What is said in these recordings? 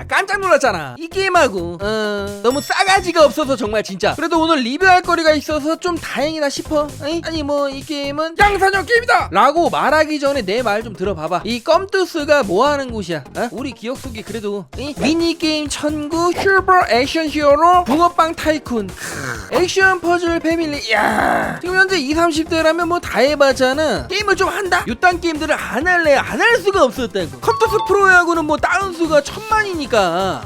나 깜짝 놀랐잖아. 이 게임하고 어, 너무 싸가지가 없어서 정말 진짜. 그래도 오늘 리뷰할 거리가 있어서 좀 다행이다 싶어. 아니, 아니 뭐 이 게임은 양산형 게임이다! 라고 말하기 전에 내 말 좀 들어봐봐. 이 껌투스가 뭐하는 곳이야? 어? 우리 기억 속에 그래도 이 미니게임 천국 슈퍼 액션 히어로 붕어빵 타이쿤. 액션 퍼즐 패밀리. 야 지금 현재 20, 30대라면 뭐 다 해봤잖아. 게임을 좀 한다? 요딴 게임들을 안 할래. 안 할 수가 없었다고. 컴퓨터 프로야구는 뭐 다운수가 천만이니까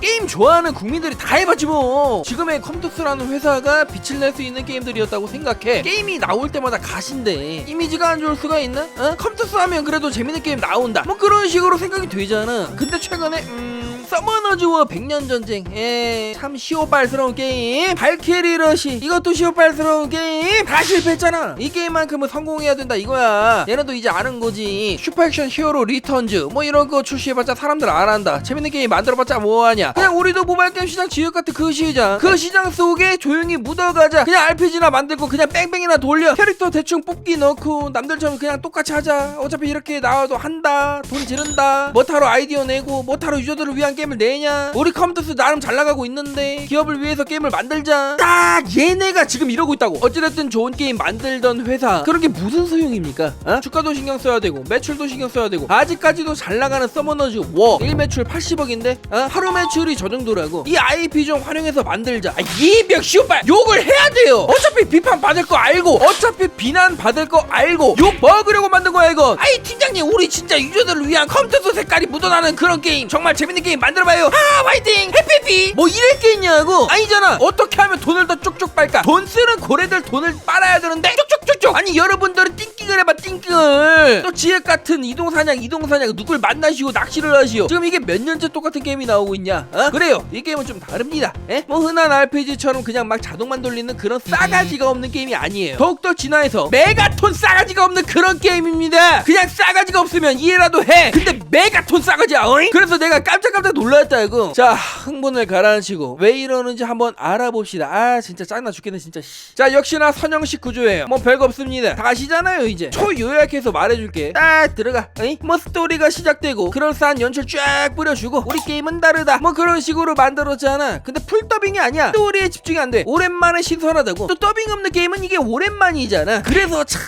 게임 좋아하는 국민들이 다 해봤지 뭐. 지금의 컴퓨터스라는 회사가 빛을 낼 수 있는 게임들이었다고 생각해. 게임이 나올 때마다 가신데 이미지가 안 좋을 수가 있나? 어? 컴퓨터스 하면 그래도 재밌는 게임 나온다. 뭐 그런 식으로 생각이 되잖아. 근데 최근에 음... 서머너즈와 백년 전쟁. 에참 시오빨스러운 게임. 발키리 러시. 이것도 시오빨스러운 게임. 다 실패했잖아. 이 게임만큼은 성공해야 된다 이거야. 얘네도 이제 아는 거지. 슈퍼 액션 히어로 리턴즈. 뭐 이런 거 출시해봤자 사람들 안 한다. 재밌는 게임 만들어봤자 뭐하냐. 그냥 우리도 모바일 게임 시장 지역 같은 그 시장. 그 시장 속에 조용히 묻어가자. 그냥 RPG나 만들고 그냥 뺑뺑이나 돌려. 캐릭터 대충 뽑기 넣고 남들처럼 그냥 똑같이 하자. 어차피 이렇게 나와도 한다. 돈 지른다. 뭐타로 아이디어 내고 뭐타로 유저들을 위한 게임을 내냐? 우리 컴퓨터스 나름 잘 나가고 있는데 기업을 위해서 게임을 만들자. 딱 얘네가 지금 이러고 있다고. 어찌됐든 좋은 게임 만들던 회사. 그런 게 무슨 소용입니까? 어? 주가도 신경 써야 되고 매출도 신경 써야 되고 아직까지도 잘 나가는 서머너즈 워. 1매출 80억인데 어? 하루 매출이 저 정도라고. 이 IP 좀 활용해서 만들자. 아, 이벽 시오빠 욕을 해야 돼요. 어차피 비판 받을 거 알고 어차피 비난 받을 거 알고 욕 먹으려고 만든 거야 이거. 아이 팀장님 우리 진짜 유저들을 위한 컴퓨터 색깔이 묻어나는 그런 게임. 정말 재밌는 게임 만들어봐요. 아 화이팅! 해피피! 뭐 이럴 게 있냐고. 아니잖아. 어떻게 하면 돈을 더 쪽쪽 빨까? 돈 쓰는 고래들 돈을 빨아야 되는데? 쪽쪽쪽쪽 아니 여러분들은 띵 킹을 해봐 띵킹을 또 지역 같은 이동사냥 이동사냥 누굴 만나시고 낚시를 하시오. 지금 이게 몇 년째 똑같은 게임이 나오고 있냐? 어? 그래요. 이 게임은 좀 다릅니다. 에? 뭐 흔한 RPG처럼 그냥 막 자동만 돌리는 그런 싸가지가 없는 게임이 아니에요. 더욱더 진화해서 메가톤 싸가지가 없는 그런 게임입니다. 그냥 싸가지가 없으면 이해라도 해. 근데 메가톤 싸가지야 어잉? 그래서 내가 깜짝깜짝 놀랐다 이거. 자 흥분을 가라앉히고 왜 이러는지 한번 알아봅시다. 아 진짜 짜증나 죽겠네 진짜. 씨. 자 역시나 선형식 구조예요. 뭐 별거 없습니다. 다 아시잖아요 이제 초요약해서 말해줄게. 딱 들어가. 어잉? 뭐 스토리가 시작되고 그럴싸한 연출 쫙 뿌려주고 우리 게임은 다르다. 뭐 그런 식으로 만들었잖아. 근데 풀 더빙이 아니야. 스토리에 집중이 안돼. 오랜만에 신선하다고. 또 더빙 없는 게임은 이게 오랜만이잖아. 그래서 참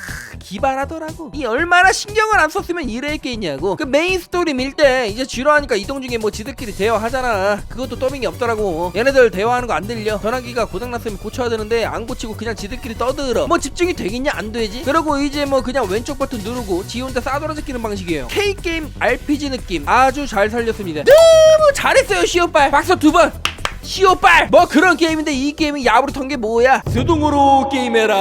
기발하더라고. 이 얼마나 신경을 안 썼으면 이랬겠냐고. 그 메인 스토리 밀 때 이제 지루하니까 이동 중에 뭐 지들끼리 대화하잖아. 그것도 더빙이 없더라고. 얘네들 대화하는 거 안 들려. 전화기가 고장났으면 고쳐야 되는데 안 고치고 그냥 지들끼리 떠들어. 뭐 집중이 되겠냐? 안 되지. 그리고 이제 뭐 그냥 왼쪽 버튼 누르고 지 혼자 싸돌아지키는 방식이에요. K 게임 RPG 느낌 아주 잘 살렸습니다. 너무 잘했어요 시오빨. 박수 두 번. 시오빨 뭐 그런 게임인데 이 게임이 야부로 턴게 뭐야? 수동으로 게임해라.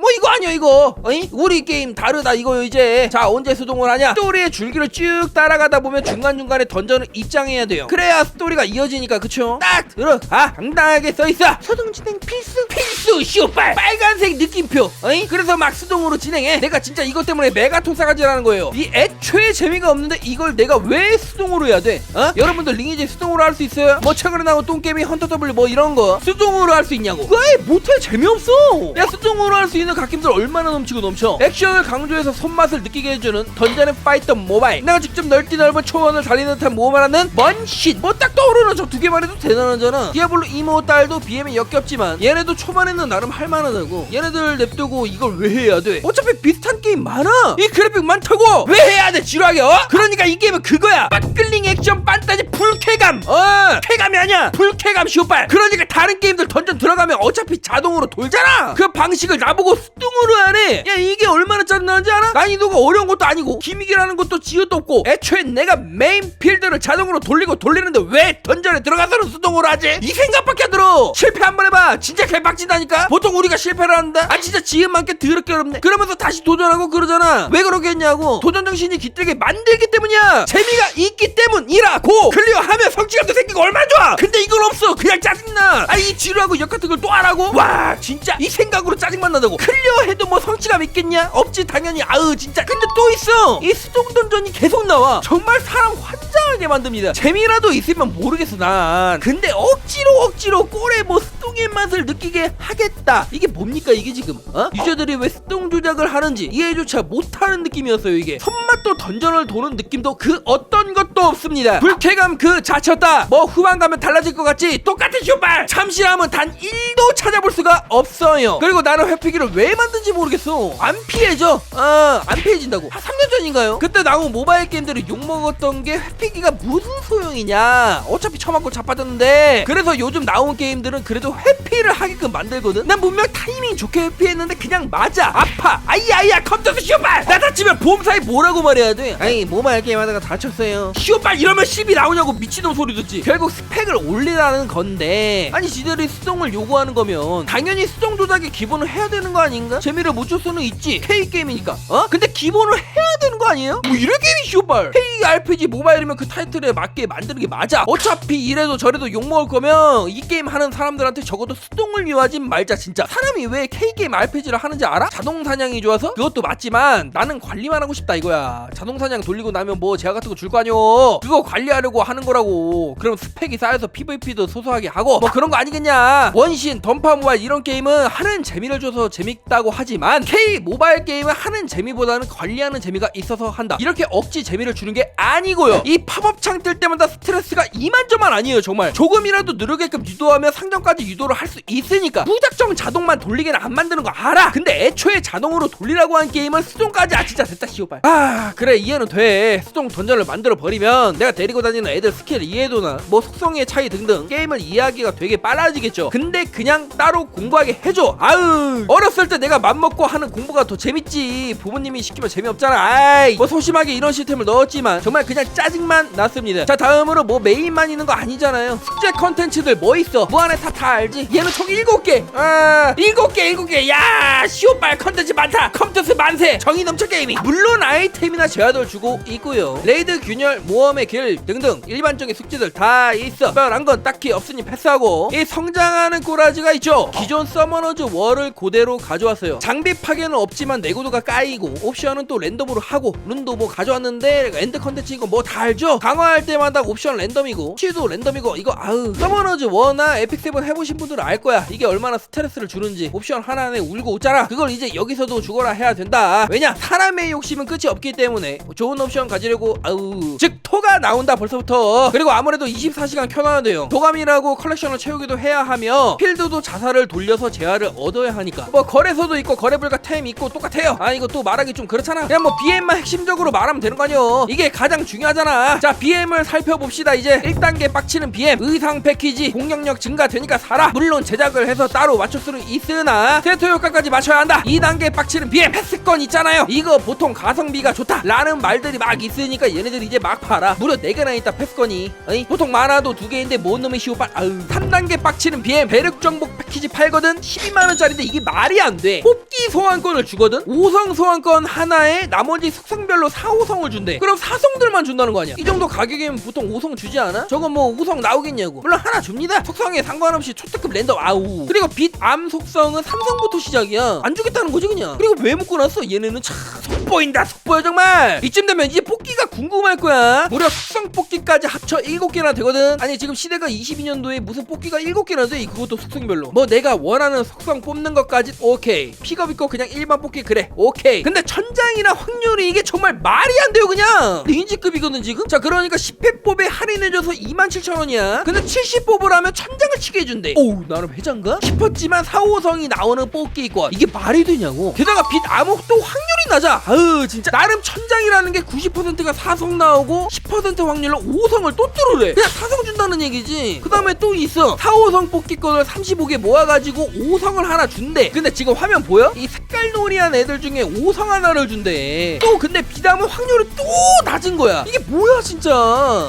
뭐 이거 아니야 이거? 어이? 우리 게임 다르다 이거 이제. 자 언제 수동을 하냐? 스토리의 줄기를 쭉 따라가다 보면 중간중간에 던전을 입장해야 돼요. 그래야 스토리가 이어지니까 그쵸? 딱! 들어가 당당하게 써있어! 수동 진행 필수? 필수 시오빨 빨간색 느낌표! 어이? 그래서 막 수동으로 진행해. 내가 진짜 이것 때문에 메가톤 싸가지라는 거예요. 이 애초에 재미가 없는데 이걸 내가 왜 수동으로 해야 돼? 어? 여러분들 리니지 수동으로 할 수 있어요? 뭐 최근에 나온 똥게임이 헌터 더블 뭐 이런 거 수동으로 할 수 있냐고. 왜 못해 재미없어. 야 수동으로 할 수 있는 갓겜들 얼마나 넘치고 넘쳐. 액션을 강조해서 손맛을 느끼게 해주는 던전 앤 파이터 모바일. 내가 직접 넓디 넓은 초원을 달리는 듯한 모험을 하는 먼쉿 뭐딱 떠오르는 저 두 개만 해도 대단하잖아. 디아블로 이모 딸도 BM에 역겹지만 얘네도 초반에는 나름 할만하다고. 얘네들 냅두고 이걸 왜 해야 돼? 어차피 비슷한 게임 많아. 이 그래픽 많다고. 왜 해야 돼? 지루하게 어? 그러니까 이 게임은 그거야. 빠끌링 액션 판타지 불쾌감. 어. 쾌감이 아니야. 불쾌감 시오빨 그러니까 다른 게임들 던전 들어가면 어차피 자동으로 돌잖아. 그 방식을 나보고 수동으로 하네. 야 이게 얼마나 짜증나는지 알아? 난이도가 어려운 것도 아니고 기믹이라는 것도 지읒도 없고 애초에 내가 메인 필드를 자동으로 돌리고 돌리는데 왜 던전에 들어가서는 수동으로 하지? 이 생각밖에 안 들어. 실패 한번 해봐. 진짜 개빡치다니까. 보통 우리가 실패를 한다? 아 진짜 지음 많게 더럽게 어렵네. 그러면서 다시 도전하고 그러잖아. 왜 그러겠냐고. 도전 정신이 깃들게 만들기 때문이야. 재미가 있기 때문이라고 클리어 하면 성취감도 생기고 얼마나 좋아. 근데 이건 없어. 그냥 짜증나. 아이 지루하고 역 같은 걸 또 하라고? 와 진짜. 이 생각으로 짜증만 나다고. 클리어 해도 뭐 성취감 있겠냐? 없지 당연히. 아으 진짜. 근데 또 있어. 이 수동 던전이 계속 나와. 정말 사람 환장하게 만듭니다. 재미라도 있으면 모르겠어 난. 근데 억지로 억지로 꼴에 뭐 수동의 맛을 느끼게 하겠다. 이게 뭡니까 이게 지금? 어? 유저들이 왜 수동 조작을 하는지 이해조차 못하는 느낌이었어요 이게. 손맛도 던전을 도는 느낌도 그 어떤 것도 없습니다. 불쾌감 그 자체였다. 뭐 후반 가면 달라질 것 같지? 똑같은 쇼발! 참신함은 단 1도 찾아볼 수가 없어요. 그리고 나는 회피기를 왜 만든지 모르겠어. 안 피해져. 아안 피해진다고. 한 3년 전인가요? 그때 나온 모바일 게임들이 욕먹었던 게 회피기가 무슨 소용이냐. 어차피 처맞고 자빠졌는데. 그래서 요즘 나온 게임들은 그래도 회피를 하게끔 만들거든. 난 분명 타이밍 좋게 회피했는데 그냥 맞아 아파. 아이야이야 컴퓨터 시오발! 나 다치면 보험사에 뭐라고 말해야 돼? 아니 모바일 게임 하다가 다쳤어요. 시오발 이러면 10이 나오냐고 미친놈 소리 듣지. 결국 스펙을 올리라는 건데. 아니 지들이 수동을 요구하는 거면 당연히 수동 조작의 기본을 해야 되는 거 아닌가? 재미를 못 줄 수는 있지. K 게임이니까. 어? 근데 기본을 해야 아니에요? 뭐 이런 게임이 시오발 K RPG 모바일이면 그 타이틀에 맞게 만드는 게 맞아. 어차피 이래도 저래도 욕먹을 거면 이 게임 하는 사람들한테 적어도 수동을 요하지 말자 진짜. 사람이 왜 K게임 RPG를 하는지 알아? 자동 사냥이 좋아서? 그것도 맞지만 나는 관리만 하고 싶다 이거야. 자동 사냥 돌리고 나면 뭐 제약 같은 거 줄 거 아니오. 그거 관리하려고 하는 거라고. 그럼 스펙이 쌓여서 PVP도 소소하게 하고. 뭐 그런 거 아니겠냐? 원신 던파 모바일 이런 게임은 하는 재미를 줘서 재밌다고 하지만 K 모바일 게임은 하는 재미보다는 관리하는 재미가 있어서 한다. 이렇게 억지 재미를 주는 게 아니고요. 이 팝업창 뜰 때마다 스트레스가 이만저만 아니에요 정말. 조금이라도 누르게끔 유도하면 상점까지 유도를 할 수 있으니까 무작정 자동만 돌리게는 안 만드는 거 알아? 근데 애초에 자동으로 돌리라고 한 게임은 수동까지 아 진짜 됐다 시오발 아 그래 이해는 돼. 수동 던전을 만들어 버리면 내가 데리고 다니는 애들 스킬 이해도나 뭐 속성의 차이 등등 게임을 이해하기가 되게 빨라지겠죠. 근데 그냥 따로 공부하게 해줘. 아유 어렸을 때 내가 맘먹고 하는 공부가 더 재밌지. 부모님이 시키면 재미없잖아. 아이 뭐 소심하게 이런 시스템을 넣었지만 정말 그냥 짜증만 났습니다. 자 다음으로 뭐 메인만 있는 거 아니잖아요. 숙제 컨텐츠들 뭐 있어? 무한의 다다 알지? 얘는 총 7개. 아 7개 7개. 야 시오빨 컨텐츠 많다. 컴퓨터 만세. 정의 넘쳐 게임이. 물론 아이템이나 제화도 주고 있고요. 레이드 균열 모험의 길 등등 일반적인 숙제들 다 있어. 특별한 건 딱히 없으니 패스하고. 이 성장하는 꼬라지가 있죠. 기존 서머너즈 월을 그대로 가져왔어요. 장비 파괴는 없지만 내구도가 까이고 옵션은 또 랜덤으로 하고 룬도 뭐 가져왔는데 엔드 컨텐츠인 거뭐 다 알죠? 강화할 때마다 옵션 랜덤이고 치도 랜덤이고 이거 아우 서머너즈 워나 에픽 세븐 해보신 분들은 알 거야. 이게 얼마나 스트레스를 주는지. 옵션 하나에 울고 웃잖아. 그걸 이제 여기서도 죽어라 해야 된다. 왜냐? 사람의 욕심은 끝이 없기 때문에 좋은 옵션 가지려고 아우. 즉 토가 나온다 벌써부터. 그리고 아무래도 24시간 켜놔야 돼요. 도감이라고 컬렉션을 채우기도 해야 하며 필드도 자살을 돌려서 재화를 얻어야 하니까. 뭐 거래소도 있고 거래불가 템 있고 똑같아요. 아 이거 또 말하기 좀 그렇잖아. 그냥 뭐 BM만 핵심적으로 말하면 되는 거 아니요 이게 가장 중요하잖아. 자 BM을 살펴봅시다. 이제 1단계 빡치는 BM. 의상 패키지 공격력 증가되니까 사라. 물론 제작을 해서 따로 맞출 수는 있으나 세트 효과까지 맞춰야 한다. 2단계 빡치는 BM. 패스권 있잖아요. 이거 보통 가성비가 좋다. 라는 말들이 막 있으니까 얘네들이 이제 막 팔아 무려 4개나 있다 패스권이. 어이? 보통 많아도 2개인데 뭔 놈의 시오 빨 아유. 3단계 빡치는 BM. 배력 정복 패키지 팔거든? 12만원짜리인데 이게 말이 안돼. 뽑기 소환권을 주거든? 5성 소환권 하나에 나머지 숙성 별로 4, 5성을 준대. 그럼 4성들만 준다는 거 아니야? 이 정도 가격이면 보통 5성 주지 않아? 저거 뭐 5성 나오겠냐고. 물론 하나 줍니다. 속성에 상관없이 초특급 랜덤 아우. 그리고 빛 암 속성은 3성부터 시작이야. 안 주겠다는 거지 그냥. 그리고 왜 묶어놨어? 얘네는 참 속보인다 속보여 정말. 이쯤 되면 이제 뽑기가 궁금할 거야. 무려 숙성 뽑기까지 합쳐 7개나 되거든. 아니 지금 시대가 22년도에 무슨 뽑기가 7개나 돼? 그것도 숙성별로. 뭐 내가 원하는 속성 뽑는 것까지 오케이. 픽업 있고 그냥 일반 뽑기 그래. 오케이. 근데 천장이나 확률이 이게 정말 말이 안 돼요 그냥. 레인지급이거든 지금. 자 그러니까 10회 뽑에 할인해줘서 27,000원이야. 근데 70 뽑으라면 천장을 치게 해준대. 오우 나는 회장가? 싶었지만 4, 5성이 나오는 뽑기 있고 이게 말이 되냐고. 게다가 빛 암흑도 확률이 낮아. 아으 진짜. 나름 천장이라는 게 90%가 4성 나오고 10% 확률로 5성을 또 뚫으래. 그냥 4성 준다는 얘기지. 그 다음에 또 있어. 4, 5성 뽑기권을 35개 모아가지고 5성을 하나 준대. 근데 지금 화면 보여? 이 색깔 놀이한 애들 중에 5성 하나를 준대. 또 근데 비담은 확률이 또 낮은 거야. 이게 뭐야 진짜?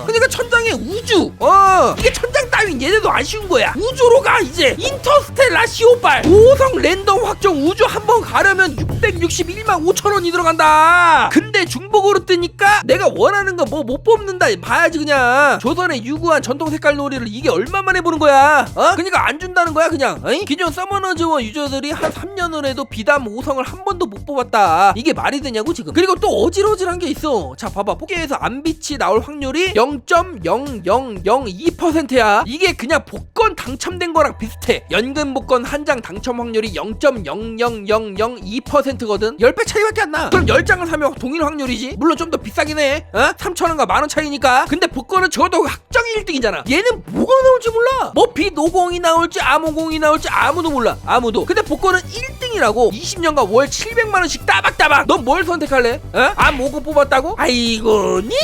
그러니까 천장에 우주. 어. 이게 천장 따윈 얘네도 아쉬운 거야. 우주로 가 이제. 인터스텔라 시오발 5성 랜덤 확정 우주 한 번 가려면 661만 5천 원이 들어간다. 근데 중복으로 뜨니까 내가 원하는 거뭐못 뽑는다. 봐야지 그냥. 조선의 유구한 전통 색깔 놀이를 이게 얼마만에 보는 거야? 어? 그러니까 안 준다는 거야 그냥. 어이? 기존 서머너즈원 유저들이 한 3년을 해도 비담 5성을 한 번도 못 뽑았다. 이게 말이 되냐고 지금? 그리고 또 어질어질한 게 있어. 자 봐봐. 포기에서 안빛이 나올 확률이 0.0002%야. 이게 그냥 복권 당첨된 거랑 비슷해. 연금 복권 한 장 당첨 확률이 0.00002%거든. 10배 차이밖에 안나. 그럼 10장을 사면 동일 확률이지? 물론 좀 더 비싸긴 해 어? 3천원과 만 원 차이니까 근데 복권은 적어도 확정 1등이잖아 얘는 뭐가 나올지 몰라 뭐 빛50이 나올지 암50이 나올지 아무도 몰라 아무도 근데 복권은 1등이라고 20년간 월 700만원씩 따박따박 넌 뭘 선택할래? 어? 암50 뽑았다고? 아이고 니니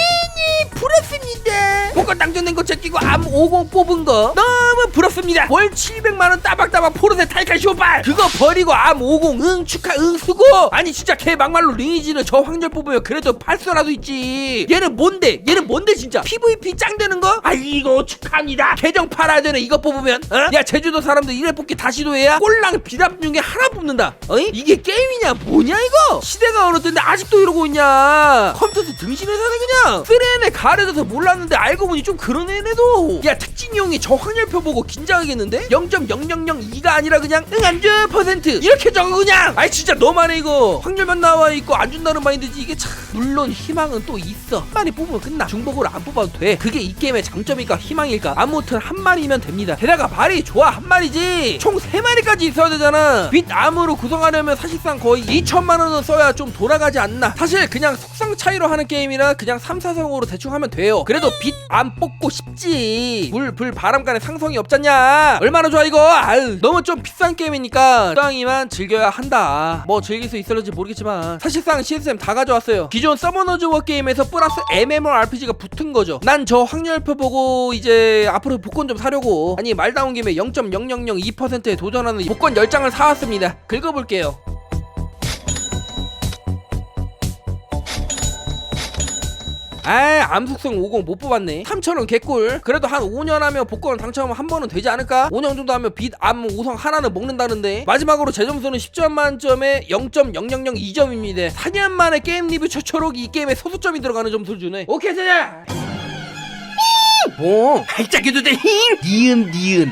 부럽습니다 복권 당첨된 거 제끼고 암 50 뽑은 거 너무 부럽습니다. 월 700만원 따박따박 포르쉐 타이칸 쇼발. 그거 버리고 암 50 응 축하 응 수고. 아니 진짜 걔 막말로 리니지는 저 확률 뽑으면 그래도 팔수라도 있지. 얘는 뭔데? 얘는 뭔데 진짜? PVP 짱 되는 거? 아이고 축하합니다. 계정 팔아야 되는 이거 뽑으면. 어? 야 제주도 사람들 이래 뽑기 다시 도 해야 꼴랑 비답 중에 하나 뽑는다. 어이? 이게 게임이냐? 뭐냐 이거? 시대가 어느 때인데 아직도 이러고 있냐? 컴퓨터 등신에 사네 그냥. 쓰레네 가려져서 몰랐는데 알고 보니 좀 그런 애네도. 야 특징용이 저 확률표 보고 긴장하겠는데? 0.0002가 아니라 그냥 응 안줘 퍼센트. 이렇게 적어 그냥. 아이 진짜 너만해 이거. 확률만 나와 있고 안 준다는 마인드지. 이게 참. 물론 희망은 또 있어. 한 마리 뽑으면 끝나. 중복으로 안 뽑아도 돼. 그게 이 게임의 장점일까 희망일까? 아무튼 한 마리면 됩니다. 게다가 말이 좋아 한 마리지. 총 세 마리까지 있어야 되잖아. 빛 암으로 구성하려면 사실상 거의 2천만 원은 써야 좀 돌아가지 않나. 사실 그냥 속성 차이로 하는 게임이라 그냥 3, 4성으로 대충 하면 돼요. 그래도 빛암 뽑고 싶지. 물, 불, 바람 간의 상성이 없잖냐. 얼마나 좋아 이거. 아유 너무 좀 비싼 게임이니까 적당히만 즐겨야 한다. 뭐 즐길 수 있을지 모르겠지만 사실상 CSM 다 가져왔어요. 기존 서머너즈 워 게임에서 플러스 MMORPG가 붙은 거죠. 난 저 확률표 보고 이제 앞으로 복권 좀 사려고. 아니 말 나온 김에 0.0002%에 도전하는 복권 10장을 사왔습니다. 긁어볼게요 아 암속성 50 못 뽑았네. 3천원 개꿀. 그래도 한 5년 하면 복권 당첨하면 한 번은 되지 않을까? 5년 정도 하면 빛암 5성 하나는 먹는다는데. 마지막으로 제 점수는 10점 만점에 0.0002점입니다. 4년 만에 게임 리뷰 최초로 이 게임에 소수점이 들어가는 점수를 주네. 오케이 자자. 뭐? 발작해도 돼 니은 니은